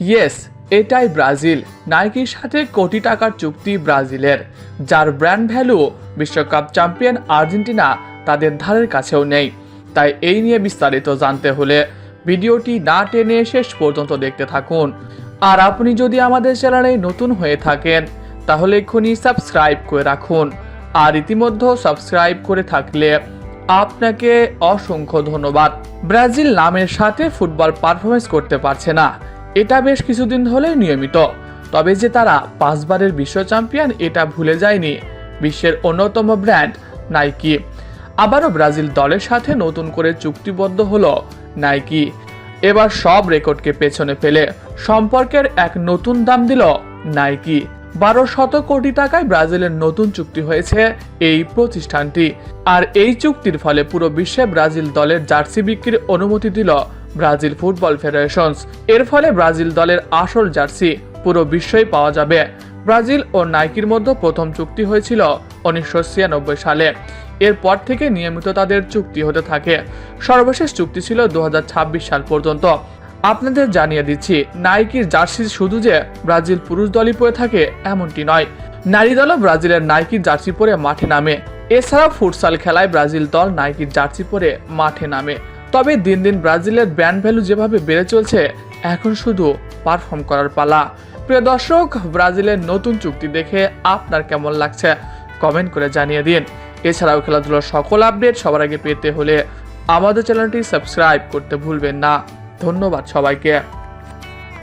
Yes এটাই Brazil. নাইকির সাথে কোটি টাকার চুক্তি ব্রাজিলের, যার ব্র্যান্ড ভ্যালু বিশ্বকাপ চ্যাম্পিয়ন আর্জেন্টিনা তাদের ধারের কাছেও নেই। তাই এই নিয়ে বিস্তারিত জানতে হলে ভিডিওটি না টেনে শেষ পর্যন্ত দেখতে থাকুন। আর আপনি যদি আমাদের চ্যানেলে নতুন হয়ে থাকেন, তাহলে এক্ষুনি সাবস্ক্রাইব করে রাখুন। আর ইতিমধ্যে সাবস্ক্রাইব করে থাকলে আপনাকে অসংখ্য ধন্যবাদ। ব্রাজিল নামের সাথে ফুটবল পারফরমেন্স করতে পারছে না। এটা বেশ কিছুদিন হলেই নিয়মিত। তবে যে তারা পাঁচবারের বিশ্ব চ্যাম্পিয়ন, এটা ভুলে যায়নি বিশ্বের অন্যতম ব্র্যান্ড, নাইকি। আবারও ব্রাজিল দলের সাথে নতুন করে চুক্তিবদ্ধ হলো নাইকি। এবার সব রেকর্ডকে পেছনে ফেলে সম্পর্কের এক নতুন দাম দিল নাইকি। বারো শত কোটি টাকায় ব্রাজিলের নতুন চুক্তি হয়েছে এই প্রতিষ্ঠানটি। আর এই চুক্তির ফলে পুরো বিশ্বে ব্রাজিল দলের জার্সি বিক্রির অনুমতি দিল ব্রাজিল ফুটবল ফেডারেশনস। এর ফলে ব্রাজিল দলের আসল জার্সি পুরো বিশ্বই পাওয়া যাবে। ব্রাজিল ও নাইকির মধ্যে প্রথম চুক্তি হয়েছিল উনিশশো ছিয়ানব্বই সালে। এরপর থেকে নিয়মিত তাদের চুক্তি হতে থাকে। সর্বশেষ চুক্তি ছিল দু হাজার ছাব্বিশ সাল পর্যন্ত। আপনাদের জানিয়ে দিচ্ছি, নাইকির জার্সি শুধু যে ব্রাজিল পুরুষ দলই পরে থাকে, এমনটি নয়। নারী দলও ব্রাজিলের নাইকির জার্সি পরে মাঠে নামে। এছাড়াও ফুটসাল খেলায় ব্রাজিল দল নাইকির জার্সি পরে মাঠে নামে। তবে দিন দিন ব্রাজিলের ব্র্যান্ড ভ্যালু যেভাবে বেড়ে চলছে, এখন শুধু পারফর্ম করার পালা। প্রিয় দর্শক, ব্রাজিলের নতুন চুক্তি দেখে আপনার কেমন লাগছে? কমেন্ট করে জানিয়ে দিন। এছাড়াও খেলাধুলোর সকল আপডেট সবার আগে পেতে হলে আমাদের চ্যানেলটি সাবস্ক্রাইব করতে ভুলবেন না। ধন্যবাদ সবাইকে।